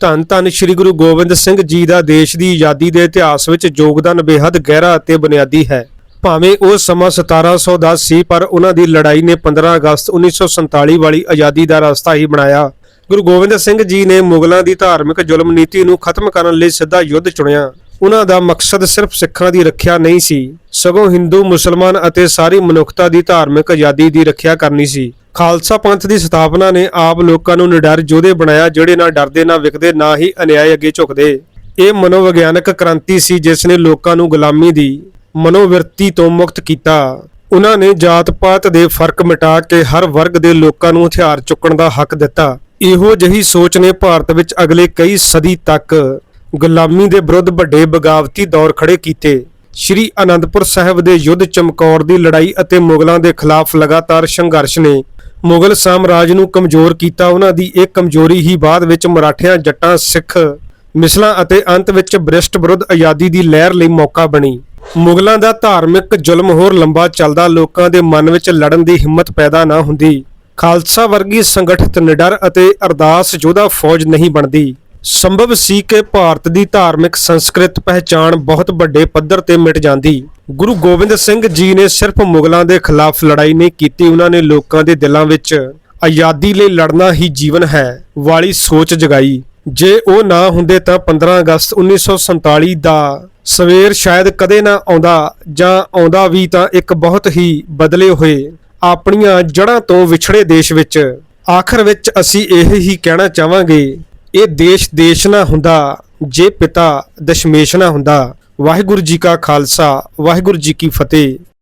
ਧੰਨ ਧੰਨ ਸ੍ਰੀ ਗੁਰੂ ਗੋਬਿੰਦ ਸਿੰਘ ਜੀ ਦਾ ਦੇਸ਼ ਦੀ ਆਜ਼ਾਦੀ ਦੇ ਇਤਿਹਾਸ ਵਿੱਚ ਯੋਗਦਾਨ ਬੇहद ਗਹਿਰਾ ਅਤੇ ਬੁਨਿਆਦੀ ਹੈ। ਭਾਵੇਂ ਉਹ ਸਮਾਂ 1710 ਸੀ ਪਰ ਉਹਨਾਂ ਦੀ ਲੜਾਈ ਨੇ 15 ਅਗਸਤ 1947 ਵਾਲੀ ਆਜ਼ਾਦੀ ਦਾ ਰਸਤਾ ਹੀ ਬਣਾਇਆ। ਗੁਰੂ ਗੋਬਿੰਦ ਸਿੰਘ ਜੀ ਨੇ ਮੁਗਲਾਂ ਦੀ ਧਾਰਮਿਕ ਜ਼ੁਲਮ ਨੀਤੀ ਨੂੰ ਖਤਮ ਕਰਨ ਲਈ ਸਿੱਧਾ ਯੁੱਧ ਚੁਣਿਆ। ਉਹਨਾਂ ਦਾ ਮਕਸਦ ਸਿਰਫ ਸਿੱਖਾਂ ਦੀ ਰੱਖਿਆ ਨਹੀਂ ਸੀ, ਸਗੋਂ ਹਿੰਦੂ, ਮੁਸਲਮਾਨ ਅਤੇ ਸਾਰੀ ਮਨੁੱਖਤਾ ਦੀ ਧਾਰਮਿਕ ਆਜ਼ਾਦੀ ਦੀ ਰੱਖਿਆ ਕਰਨੀ ਸੀ। ਖਾਲਸਾ ਪੰਥ ਦੀ ਸਥਾਪਨਾ ਨੇ ਆਪ ਲੋਕਾਂ ਨੂੰ ਨਿਡਰ ਯੋਧੇ ਬਣਾਇਆ, ਜਿਹੜੇ ਨਾ ਡਰਦੇ, ਨਾ ਵਿਕਦੇ, ਨਾ ਹੀ ਅਨਿਆਏ ਅੱਗੇ ਝੁਕਦੇ। ਇਹ ਮਨੋਵਿਗਿਆਨਕ ਕ੍ਰਾਂਤੀ ਸੀ, ਜਿਸ ਨੇ ਲੋਕਾਂ ਨੂੰ ਗੁਲਾਮੀ ਦੀ ਮਨੋਵਿਰਤੀ ਤੋਂ ਮੁਕਤ ਕੀਤਾ। ਉਹਨਾਂ ਨੇ ਜਾਤ-ਪਾਤ ਦੇ ਫ਼ਰਕ ਮਿਟਾ ਕੇ ਹਰ ਵਰਗ ਦੇ ਲੋਕਾਂ ਨੂੰ ਹਥਿਆਰ ਚੁੱਕਣ ਦਾ ਹੱਕ ਦਿੱਤਾ। ਇਹੋ ਜਿਹੀ ਸੋਚ ਨੇ ਭਾਰਤ ਵਿੱਚ ਅਗਲੇ ਕਈ ਸਦੀ ਤੱਕ ਗੁਲਾਮੀ ਦੇ ਵਿਰੁੱਧ ਵੱਡੇ ਬਗਾਵਤੀ ਦੌਰ ਖੜੇ ਕੀਤੇ। ਸ਼੍ਰੀ ਅਨੰਦਪੁਰ ਸਾਹਿਬ ਦੇ ਯੁੱਧ ਚਮਕੌਰ ਦੀ ਲੜਾਈ ਅਤੇ ਮੁਗਲਾਂ ਦੇ ਖਿਲਾਫ ਲਗਾਤਾਰ ਸੰਘਰਸ਼ ਨੇ ਮੁਗਲ ਸਾਮਰਾਜ ਨੂੰ ਕਮਜ਼ੋਰ ਕੀਤਾ। ਉਹਨਾਂ ਦੀ ਇਹ ਕਮਜ਼ੋਰੀ ਹੀ ਬਾਅਦ ਵਿੱਚ ਮਰਾਠਿਆਂ ਜੱਟਾਂ ਸਿੱਖ ਮਿਸਲਾਂ ਅਤੇ ਅੰਤ ਵਿੱਚ ਬ੍ਰਿਸ਼ਟ ਵਿਰੁੱਧ ਆਜ਼ਾਦੀ ਦੀ ਲਹਿਰ ਲਈ ਮੌਕਾ ਬਣੀ। ਮੁਗਲਾਂ ਦਾ ਧਾਰਮਿਕ ਜ਼ੁਲਮ ਹੋਰ ਲੰਬਾ ਚੱਲਦਾ, ਲੋਕਾਂ ਦੇ ਮਨ ਵਿੱਚ ਲੜਨ ਦੀ ਹਿੰਮਤ ਪੈਦਾ ਨਾ ਹੁੰਦੀ। ਖਾਲਸਾ ਵਰਗੀ ਸੰਗਠਿਤ ਨਿਡਰ ਅਤੇ ਅਰਦਾਸ ਯੋਧਾ ਫੌਜ ਨਹੀਂ ਬਣਦੀ। ਸੰਭਵ ਸੀ ਕਿ ਭਾਰਤ ਦੀ ਧਾਰਮਿਕ ਸੰਸਕ੍ਰਿਤ ਪਹਿਚਾਣ ਬਹੁਤ ਵੱਡੇ ਪੱਧਰ ਤੇ ਮਿਟ ਜਾਂਦੀ। ਗੁਰੂ ਗੋਬਿੰਦ ਸਿੰਘ ਜੀ ਨੇ ਸਿਰਫ ਮੁਗਲਾਂ ਦੇ ਖਿਲਾਫ ਲੜਾਈ ਨਹੀਂ ਕੀਤੀ, ਉਹਨਾਂ ਨੇ ਲੋਕਾਂ ਦੇ ਦਿਲਾਂ ਵਿੱਚ ਆਜ਼ਾਦੀ ਲਈ ਲੜਨਾ ਹੀ ਜੀਵਨ ਹੈ ਵਾਲੀ ਸੋਚ ਜਗਾਈ। ਜੇ ਉਹ ਨਾ ਹੁੰਦੇ ਤਾਂ 15 ਅਗਸਤ 1947 ਦਾ ਸਵੇਰ ਸ਼ਾਇਦ ਕਦੇ ਨਾ ਆਉਂਦਾ ਜਾਂ ਆਉਂਦਾ ਵੀ ਤਾਂ ਇੱਕ ਬਹੁਤ ਹੀ ਬਦਲੇ ਹੋਏ। ਆਪਣੀਆਂ ਜੜ੍ਹਾਂ ਤੋਂ ਵਿਛੜੇ ਦੇਸ਼ ਵਿੱਚ। ਆਖਰ ਵਿੱਚ ਅਸੀਂ ਇਹ ਹੀ ਕਹਿਣਾ ਚਾਹਾਂਗੇ ਇਹ ਦੇਸ਼ ਦੇਸ਼ ਨਾ ਹੁੰਦਾ, ਜੇ ਪਿਤਾ ਦਸ਼ਮੇਸ਼ ਨਾ ਹੁੰਦਾ। ਵਾਹਿਗੁਰੂ ਜੀ ਕਾ ਖਾਲਸਾ, ਵਾਹਿਗੁਰੂ ਜੀ ਕੀ ਫਤਿਹ।